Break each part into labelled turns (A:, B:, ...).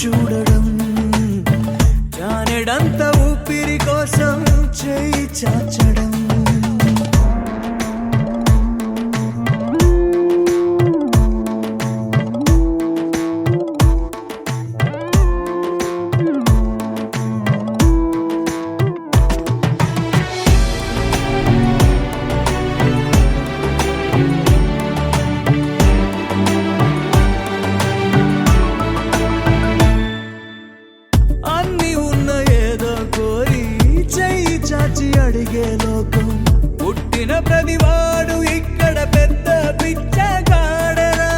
A: చూడడం జానెడంత ఊపిరి కోసం చేయి చాచడం. అడిగే లోకం. పుట్టిన ప్రతివాడు ఇక్కడ పెద్ద పిచ్చగాడరా.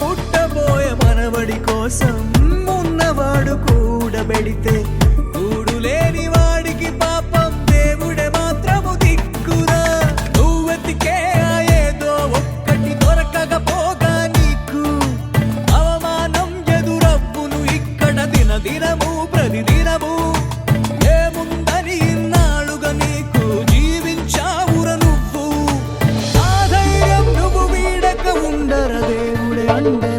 A: పుట్టబోయే మనవడి కోసం ఉన్నవాడు కూడబెడితే கொண்டு